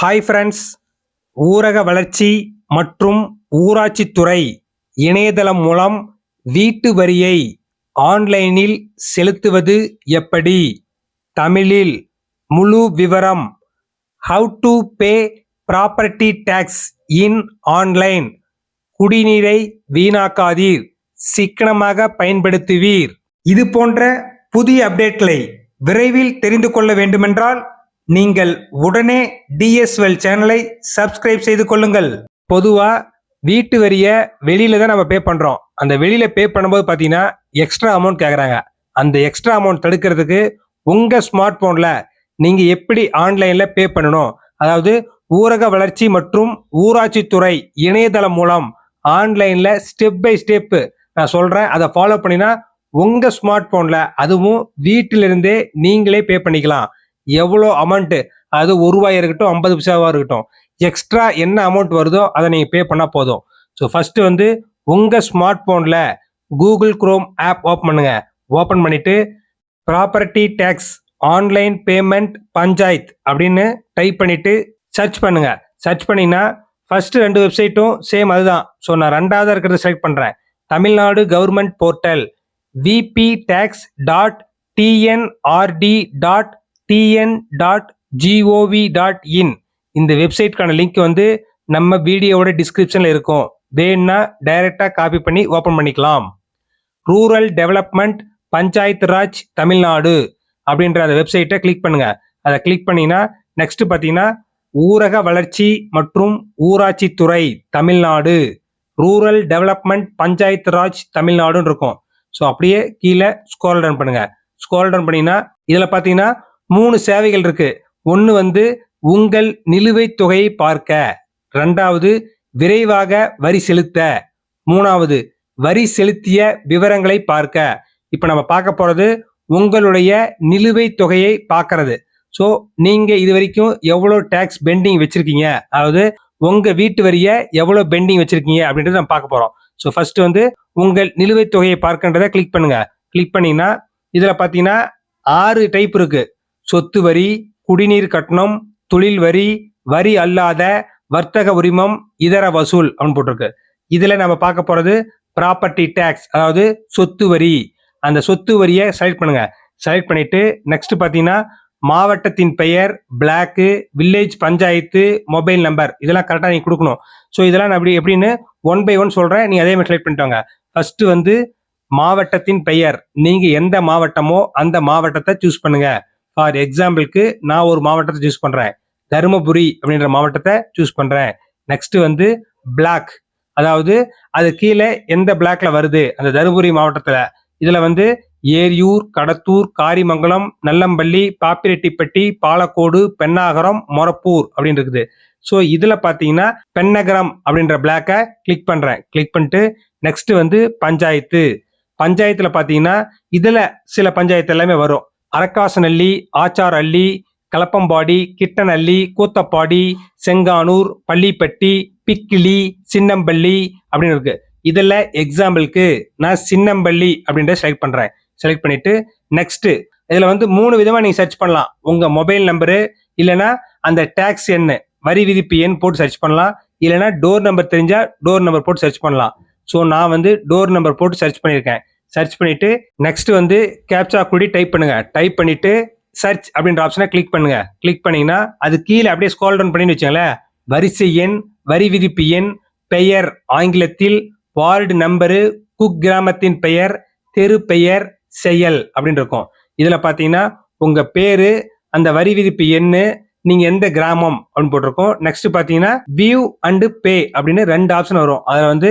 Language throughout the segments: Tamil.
ஹாய் ஃப்ரெண்ட்ஸ் ஊரக வளர்ச்சி மற்றும் ஊராட்சித்துறை இணையதளம் மூலம் வீட்டு வரியை ஆன்லைனில் செலுத்துவது எப்படி? தமிழில் முழு விவரம் how to pay property tax in online குடிநீரை வீணாக்காதீர். சிக்கனமாக பயன்படுத்துவீர். இது போன்ற புதிய அப்டேட்களை விரைவில் தெரிந்து கொள்ள வேண்டுமென்றால் நீங்கள் உடனே டிஎஸ்எல் சேனலை சப்ஸ்கிரைப் செய்து கொள்ளுங்கள். பொதுவா வீட்டு வரியை வெளியில தான் நம்ம பே பண்றோம். அந்த வெளியில பே பண்ணும்போது பாத்தீங்கன்னா எக்ஸ்ட்ரா அமௌண்ட் கேட்குறாங்க அந்த எக்ஸ்ட்ரா அமௌண்ட் தடுக்கிறதுக்கு உங்க ஸ்மார்ட் போன்ல நீங்க எப்படி ஆன்லைன்ல பே பண்ணணும்? அதாவது ஊரக வளர்ச்சி மற்றும் ஊராட்சித்துறை இணையதளம் மூலம் ஆன்லைன்ல ஸ்டெப் பை ஸ்டெப் நான் சொல்றேன். அதை ஃபாலோ பண்ணினா உங்க ஸ்மார்ட் போன்ல அதுவும் வீட்டிலிருந்தே நீங்களே பே பண்ணிக்கலாம். எவ்வளோ அமௌண்ட்டு அது ஒரு ரூபாய் இருக்கட்டும் ஐம்பது பைசாவாக இருக்கட்டும். எக்ஸ்ட்ரா என்ன அமௌண்ட் வருதோ அதை நீங்கள் பே பண்ணால் போதும். ஸோ ஃபஸ்ட்டு வந்து உங்கள் ஸ்மார்ட் ஃபோனில் கூகுள் குரோம் ஆப் ஓப்பன் பண்ணுங்க. ஓப்பன் பண்ணிவிட்டு property tax online payment panchayat அப்படின்னு டைப் பண்ணிவிட்டு சர்ச் பண்ணுங்கள் சர்ச் பண்ணிங்கன்னா ஃபஸ்ட்டு ரெண்டு வெப்சைட்டும் சேம் அதுதான். ஸோ நான் ரெண்டாவது இருக்கிறத செலக்ட் பண்ணுறேன் Tamil Nadu government portal VP tax dot TNRD dot TN dot G O V dot in இந்த வெப்சைட்க்கான லிங்க் வந்து நம்ம வீடியோவோட டிஸ்கிரிப்ஷனில் இருக்கும். வேணும்னா டைரெக்டாக காப்பி பண்ணி ஓப்பன் பண்ணிக்கலாம். ரூரல் டெவலப்மெண்ட் பஞ்சாயத்து ராஜ் தமிழ்நாடு அப்படின்ற அந்த வெப்சைட்டை கிளிக் பண்ணுங்க. அதை கிளிக் பண்ணிங்கன்னா நெக்ஸ்ட் பார்த்தீங்கன்னா ஊரக வளர்ச்சி மற்றும் ஊராட்சித்துறை தமிழ்நாடு. ரூரல் டெவலப்மெண்ட் பஞ்சாயத்து ராஜ் தமிழ்நாடுன்னு இருக்கும். ஸோ அப்படியே கீழே ஸ்கோல் டவுன் பண்ணுங்க. ஸ்கோல் டவுன் பண்ணிங்கன்னா இதில் பார்த்தீங்கன்னா மூணு சேவைகள் இருக்கு. ஒன்று வந்து உங்கள் நிலுவைத் தொகையை பார்க்க. ரெண்டாவது விரைவாக வரி செலுத்த. மூணாவது வரி செலுத்திய விவரங்களை பார்க்க. இப்போ நம்ம பார்க்க போகிறது உங்களுடைய நிலுவைத் தொகையை பார்க்கறது. ஸோ நீங்கள் இது வரைக்கும் எவ்வளோ டேக்ஸ் பெண்டிங் வச்சுருக்கீங்க? அதாவது உங்கள் வீட்டு வரியை எவ்வளோ பெண்டிங் வச்சுருக்கீங்க? அப்படின்றத நம்ம பார்க்க போகிறோம் ஸோ ஃபர்ஸ்ட் வந்து உங்கள் நிலுவைத் தொகையை பார்க்கன்றதை கிளிக் பண்ணுங்கள் கிளிக் பண்ணிங்கன்னா இதில் பார்த்தீங்கன்னா ஆறு டைப் இருக்குது சொத்து வரி குடிநீர் கட்டணம் தொழில் வரி வரி அல்லாத வர்த்தக உரிமம் இதர வசூல் அப்படின்னு போட்டிருக்கு. இதுல நம்ம பார்க்க போறது ப்ராப்பர்ட்டி டேக்ஸ் அதாவது சொத்து வரி. அந்த சொத்து வரியை செலக்ட் பண்ணுங்க. செலக்ட் பண்ணிட்டு நெக்ஸ்ட் பார்த்தீங்கன்னா மாவட்டத்தின் பெயர் block village panchayat mobile number இதெல்லாம் கரெக்டாக நீங்க கொடுக்கணும். ஸோ இதெல்லாம் நான் அப்படி எப்படின்னு ஒன் பை ஒன் சொல்றேன். நீங்க அதே மாதிரி செலக்ட் பண்ணிட்டோங்க ஃபர்ஸ்ட் வந்து மாவட்டத்தின் பெயர். நீங்க எந்த மாவட்டமோ அந்த மாவட்டத்தை சூஸ் பண்ணுங்க. ஃபார் எக்ஸாம்பிளுக்கு நான் ஒரு மாவட்டத்தை சூஸ் பண்ணுறேன் தருமபுரி அப்படின்ற மாவட்டத்தை சூஸ் பண்ணுறேன் நெக்ஸ்ட் வந்து பிளாக் அதாவது அது கீழே எந்த பிளாக்ல வருது? அந்த தருமபுரி மாவட்டத்தில். இதில் வந்து ஏரியூர் கடத்தூர் காரிமங்கலம் நல்லம்பள்ளி பாப்பிரெட்டிப்பட்டி பாலக்கோடு பெண்ணாகரம் மொரப்பூர் அப்படின்னு இருக்குது. ஸோ இதில் பார்த்தீங்கன்னா பெண்ணகரம் அப்படின்ற பிளாக்கை கிளிக் பண்ணுறேன் கிளிக் பண்ணிட்டு நெக்ஸ்ட் வந்து பஞ்சாயத்து. பஞ்சாயத்தில் பார்த்தீங்கன்னா இதில் சில பஞ்சாயத்து எல்லாமே வரும். அரக்காசனல்லி ஆச்சார் அள்ளி கலப்பம்பாடி கிட்டநல்லி கூத்தப்பாடி செங்கானூர் பள்ளிப்பட்டி பிக்கிலி சின்னம்பள்ளி அப்படின்னு இருக்கு. இதில் எக்ஸாம்பிளுக்கு நான் சின்னம்பள்ளி அப்படின்றத செலக்ட் பண்ணுறேன் செலக்ட் பண்ணிட்டு நெக்ஸ்ட்டு இதில் வந்து மூணு விதமாக நீங்கள் சர்ச் பண்ணலாம். உங்கள் மொபைல் நம்பரு இல்லைன்னா அந்த டேக்ஸ் எண் வரி விதிப்பு எண் போட்டு சர்ச் பண்ணலாம். இல்லைன்னா டோர் நம்பர் தெரிஞ்சால் டோர் நம்பர் போட்டு சர்ச் பண்ணலாம். ஸோ நான் வந்து டோர் நம்பர் போட்டு சர்ச் பண்ணியிருக்கேன். சர்ச் பண்ணிட்டு நெக்ஸ்ட் வந்து கேப்சா கூடி டைப் பண்ணுங்க. டைப் பண்ணிட்டு சர்ச் அப்படின்ற ஆப்ஷனை கிளிக் பண்ணுங்க. கிளிக் பண்ணீங்கன்னா அது கீழே அப்படியே ஸ்கால் டவுன் பண்ணி வச்சுங்களேன் வரிசை எண் வரி விதிப்பு எண் பெயர் ஆங்கிலத்தில் வார்டு நம்பரு குக் கிராமத்தின் பெயர் தெரு பெயர் செயல் அப்படின்னு இருக்கும். இதுல பாத்தீங்கன்னா உங்க பேரு அந்த வரி விதிப்பு எண்ணு நீங்க எந்த கிராமம் அப்படின்னு போட்டிருக்கோம். நெக்ஸ்ட் பாத்தீங்கன்னா வியூ அண்டு பே அப்படின்னு ரெண்டு ஆப்ஷன் வரும். அதுல வந்து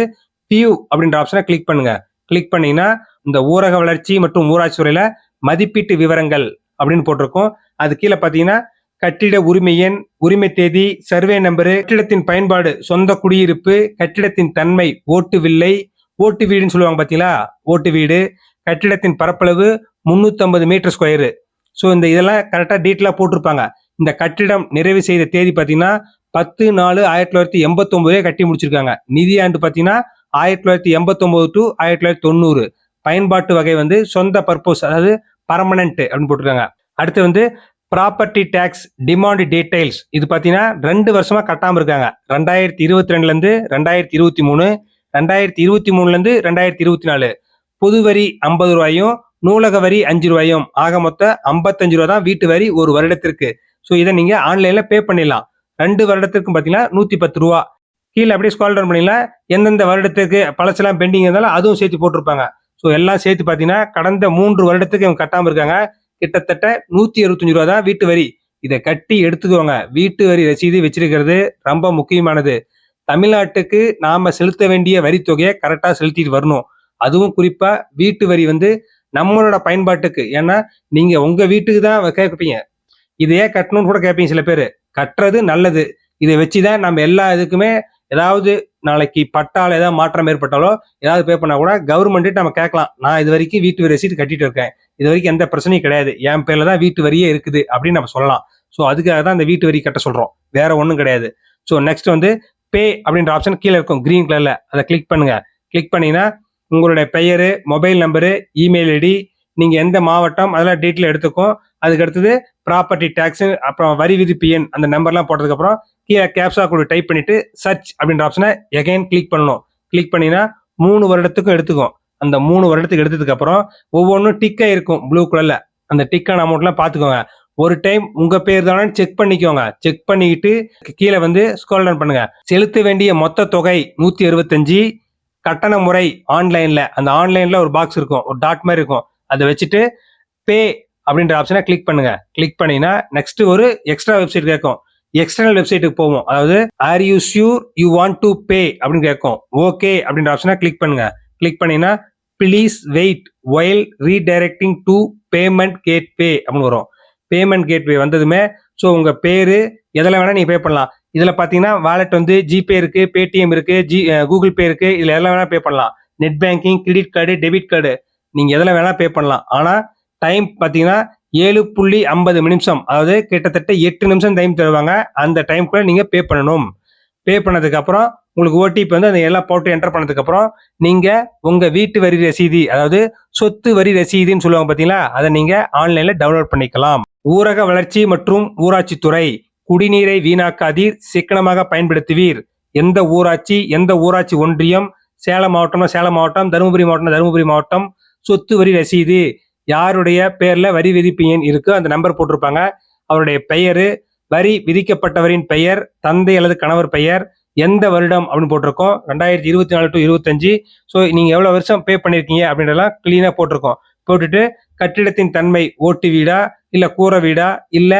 வியூ அப்படின்ற ஆப்ஷனை கிளிக் பண்ணுங்க. கிளிக் பண்ணீங்கன்னா இந்த ஊரக வளர்ச்சி மற்றும் ஊராட்சி துறையில மதிப்பீட்டு விவரங்கள் அப்படின்னு போட்டிருக்கோம். அது கீழே பார்த்தீங்கன்னா கட்டிட உரிமை எண் உரிமை தேதி சர்வே நம்பரு கட்டிடத்தின் பயன்பாடு சொந்த குடியிருப்பு கட்டிடத்தின் தன்மை ஓட்டு வில்லை ஓட்டு வீடுன்னு சொல்லுவாங்க பார்த்தீங்களா? ஓட்டு வீடு கட்டிடத்தின் பரப்பளவு 350 மீட்டர் ஸ்கொயரு. ஸோ இந்த இதெல்லாம் கரெக்டாக டீட்டெயிலாக போட்டிருப்பாங்க. இந்த கட்டிடம் நிறைவு செய்த தேதி பார்த்தீங்கன்னா பத்து நாலு ஆயிரத்தி தொள்ளாயிரத்தி எண்பத்தொம்போதே கட்டி முடிச்சிருக்காங்க. நிதியாண்டு பார்த்தீங்கன்னா ஆயிரத்தி தொள்ளாயிரத்தி எண்பத்தொம்போது டு ஆயிரத்தி தொள்ளாயிரத்தி தொண்ணூறு. பயன்பாட்டு வகை வந்து சொந்த பர்பஸ் அதாவது பர்மனன்ட் அப்படின்னு போட்டிருக்காங்க. அடுத்து வந்து ப்ராப்பர்ட்டி டேக்ஸ் டிமாண்ட் டீடைல்ஸ் இது பார்த்தீங்கன்னா ரெண்டு வருஷமா கட்டாமல் இருக்காங்க. ரெண்டாயிரத்தி இருபத்தி ரெண்டுலேருந்து ரெண்டாயிரத்தி இருபத்தி மூணு ரெண்டாயிரத்தி இருபத்தி மூணுலேருந்து ரெண்டாயிரத்தி இருபத்தி நாலு. பொது வரி ஐம்பது ரூபாயும் நூலக வரி அஞ்சு ரூபாயும். ஆக மொத்தம் ஐம்பத்தஞ்சு ரூபா தான் வீட்டு வரி ஒரு வருடத்திற்கு. ஸோ இதை நீங்கள் ஆன்லைனில் பே பண்ணிடலாம். ரெண்டு வருடத்திற்கும் பார்த்தீங்கன்னா நூற்றி பத்து ரூபா. கீழே அப்படியே ஸ்கால் டவுன் பண்ணிடலாம். எந்தெந்த வருடத்துக்கு பழசெல்லாம் பெண்டிங் இருந்தாலும் அதுவும் சேர்த்து போட்டிருப்பாங்க. ஸோ எல்லாம் சேர்த்து பார்த்தீங்கன்னா கடந்த மூன்று வருடத்துக்கு இவங்க கட்டாமல் இருக்காங்க. கிட்டத்தட்ட நூற்றி அறுபத்தஞ்சு ரூபா தான் வீட்டு வரி. இதை கட்டி எடுத்துக்கோங்க. வீட்டு வரி ரசீது வச்சிருக்கிறது ரொம்ப முக்கியமானது. தமிழ்நாட்டுக்கு நாம செலுத்த வேண்டிய வரி தொகையை கரெக்டாக செலுத்திட்டு வரணும். அதுவும் குறிப்பாக வீட்டு வரி வந்து நம்மளோட பயன்பாட்டுக்கு. ஏன்னா நீங்கள் உங்கள் வீட்டுக்கு தான் கேட்பீங்க. இதையே கட்டணும்னு கூட கேட்பீங்க சில பேர். கட்டுறது நல்லது. இதை வச்சு தான் நம்ம எல்லா இதுக்குமே ஏதாவது நாளைக்கு பட்டால ஏதாவது மாற்றம் ஏற்பட்டாலோ ஏதாவது பே பண்ணா கூட கவர்மெண்ட்டு நம்ம கேட்கலாம். நான் இது வரைக்கும் வீட்டு வரி ரசீது கட்டிட்டு இருக்கேன். இது வரைக்கும் எந்த பிரச்சனையும் கிடையாது. என் பேர்ல தான் வீட்டு வரியே இருக்குது அப்படின்னு நம்ம சொல்லலாம். ஸோ அதுக்காக தான் இந்த வீட்டு வரி கட்ட சொல்றோம். வேற ஒன்றும் கிடையாது. ஸோ நெக்ஸ்ட் வந்து பே அப்படின்ற ஆப்ஷன் கீழே இருக்கும் கிரீன் கலர்ல அதை கிளிக் பண்ணுங்க. கிளிக் பண்ணீங்கன்னா உங்களுடைய பெயர் மொபைல் நம்பரு இமெயில் ஐடி நீங்க எந்த மாவட்டம் அதெல்லாம் டீட்டெயில் எடுத்துக்கும் அதுக்கு அடுத்தது ப்ராப்பர்ட்டி டேக்ஸ் அப்புறம் வரி விதிப்பு எண் அந்த நம்பர்லாம் போட்டதுக்கப்புறம் கீழே கேப்ஷா கூட டைப் பண்ணிட்டு சர்ச் அப்படின்ற ஆப்ஷனை எகைன் கிளிக் பண்ணணும். கிளிக் பண்ணினா மூணு வருடத்துக்கும் எடுத்துக்கும். அந்த மூணு வருடத்துக்கு எடுத்ததுக்கு அப்புறம் ஒவ்வொன்றும் டிக்கா இருக்கும் ப்ளூ கலர்ல அந்த டிக்கான அமௌண்ட்லாம் பார்த்துக்கோங்க. ஒரு டைம் உங்க பேர் தானே செக் பண்ணிக்கோங்க. செக் பண்ணிக்கிட்டு கீழே வந்து ஸ்கோல் டவுன் பண்ணுங்க. செலுத்த வேண்டிய மொத்த தொகை நூத்தி அறுபத்தஞ்சு. கட்டண முறை ஆன்லைன்ல அந்த ஆன்லைன்ல ஒரு பாக்ஸ் இருக்கும். ஒரு டாட் மாதிரி இருக்கும். அதை வச்சுட்டு பே அப்படின்ற ஆப்ஷனை கிளிக் பண்ணுங்க. கிளிக் பண்ணீங்கன்னா நெக்ஸ்ட் ஒரு எக்ஸ்ட்ரா வெப்சைட் கேட்கும். எக்ஸ்டர்னல் வெப்சைட்டுக்கு போவோம். அதாவது are you sure you want to pay அப்படின்னு கேட்கும். ஓகே அப்படின்ற ஆப்ஷனை கிளிக் பண்ணுங்க. கிளிக் பண்ணீங்கன்னா please wait while redirecting to payment gateway அப்படின்னு வரும். பேமெண்ட் கேட்வே வந்ததுமே ஸோ உங்க பேரு எதில் வேணா நீங்கள் பே பண்ணலாம். இதில் பார்த்தீங்கன்னா வாலெட் வந்து ஜிபே இருக்கு பேடிஎம் இருக்கு ஜி கூகுள் பே இருக்கு இதில் எதில் வேணா பே பண்ணலாம். Net banking credit card debit card நீங்கள் எதில் வேணா பே பண்ணலாம். ஆனால் டைம் பார்த்தீங்கன்னா ஏழு புள்ளி ஐம்பது நிமிஷம். அதாவது கிட்டத்தட்ட எட்டு நிமிஷம் டைம் தருவாங்க. அந்த டைம்குள்ள நீங்கள் பே பண்ணணும். பே பண்ணதுக்கு அப்புறம் உங்களுக்கு ஓடிபி வந்து அந்த எல்லாம் போட்டு என்டர் பண்ணதுக்கப்புறம் நீங்கள் உங்கள் வீட்டு வரி ரசீதி அதாவது சொத்து வரி ரசீதுன்னு சொல்லுவாங்க பார்த்தீங்களா அதை நீங்கள் ஆன்லைனில் டவுன்லோட் பண்ணிக்கலாம். ஊரக வளர்ச்சி மற்றும் ஊராட்சித்துறை குடிநீரை வீணாக்காதீர் சிக்கனமாக பயன்படுத்துவீர். எந்த ஊராட்சி எந்த ஊராட்சி ஒன்றியம் சேலம் மாவட்டம்னா சேலம் மாவட்டம் தருமபுரி மாவட்டம் தருமபுரி மாவட்டம் சொத்து வரி ரசீது யாருடைய பேர்ல வரி விதிப்பு எண் இருக்கோ? அந்த நம்பர் போட்டிருப்பாங்க. அவருடைய பெயர் வரி விதிக்கப்பட்டவரின் பெயர் தந்தை அல்லது கணவர் பெயர் எந்த வருடம் அப்படின்னு போட்டிருக்கோம். ரெண்டாயிரத்தி இருபத்தி நாலு டு இருபத்தஞ்சு. ஸோ நீங்க எவ்வளவு வருஷம் பே பண்ணிருக்கீங்க அப்படின்றலாம் கிளீனா போட்டிருக்கோம். போட்டுட்டு கட்டிடத்தின் தன்மை ஓட்டு வீடா இல்ல கூரை வீடா இல்ல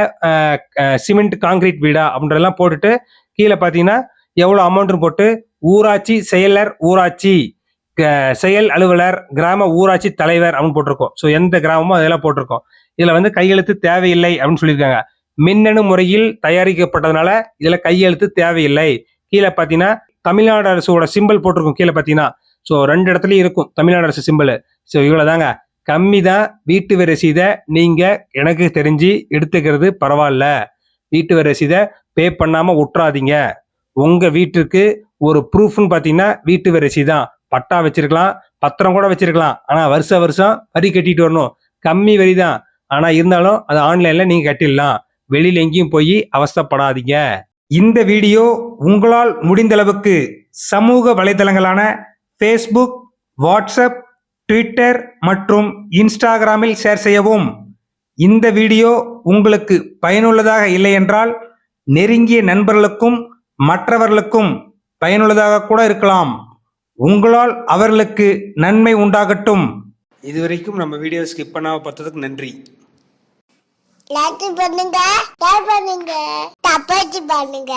சிமெண்ட் காங்கிரீட் வீடா அப்படின்றதெல்லாம் போட்டுட்டு கீழே பாத்தீங்கன்னா எவ்வளவு அமௌண்ட்டும் போட்டு ஊராட்சி செயலர் ஊராட்சி. செயல் அலுவலர் கிராம ஊராட்சி தலைவர் அப்படின்னு போட்டிருக்கோம். ஸோ எந்த கிராமமோ அதெல்லாம் போட்டிருக்கோம். இதில் வந்து கையெழுத்து தேவையில்லை அப்படின்னு சொல்லியிருக்காங்க. மின்னணு முறையில் தயாரிக்கப்பட்டதுனால இதில் கையெழுத்து தேவையில்லை. கீழே பார்த்தீங்கன்னா தமிழ்நாடு அரசோட சிம்பிள் போட்டிருக்கும். கீழே பார்த்தீங்கன்னா ஸோ ரெண்டு இடத்துலையும் இருக்கும் தமிழ்நாடு அரசு சிம்பிள் ஸோ இவ்வளோ தாங்க கம்மி தான் வீட்டு வரி ரசீதை நீங்கள் எனக்கு தெரிஞ்சு எடுத்துக்கிறது பரவாயில்ல. வீட்டு வரி ரசீதை பே பண்ணாமல் விட்டுறாதீங்க. உங்கள் வீட்டுக்கு ஒரு ப்ரூஃப்னு பார்த்தீங்கன்னா வீட்டு வரி தான் பட்டா வச்சிருக்கலாம் பத்திரம் கூட வச்சிருக்கலாம். ஆனால் வருஷ வருஷம் வரி கட்டிட்டு வரணும். கம்மி வரி தான். ஆனால் இருந்தாலும் அது ஆன்லைனில் நீங்கள் கட்டிடலாம். வெளியில் எங்கேயும் போய் அவஸ்தைப்படாதீங்க. இந்த வீடியோ உங்களால் முடிந்தளவுக்கு சமூக வலைதளங்களான ஃபேஸ்புக் வாட்ஸ்அப் ட்விட்டர் மற்றும் இன்ஸ்டாகிராமில் ஷேர் செய்யவும். இந்த வீடியோ உங்களுக்கு பயனுள்ளதாக இல்லை என்றால் நெருங்கிய நண்பர்களுக்கும் மற்றவர்களுக்கும் பயனுள்ளதாக கூட இருக்கலாம். உங்களால் அவர்களுக்கு நன்மை உண்டாகட்டும். இதுவரைக்கும் நம்ம வீடியோ ஸ்கிப் பண்ணாம பார்த்ததுக்கு நன்றி. லைக் பண்ணுங்க ஷேர் பண்ணுங்க தப்பாச்சு பண்ணுங்க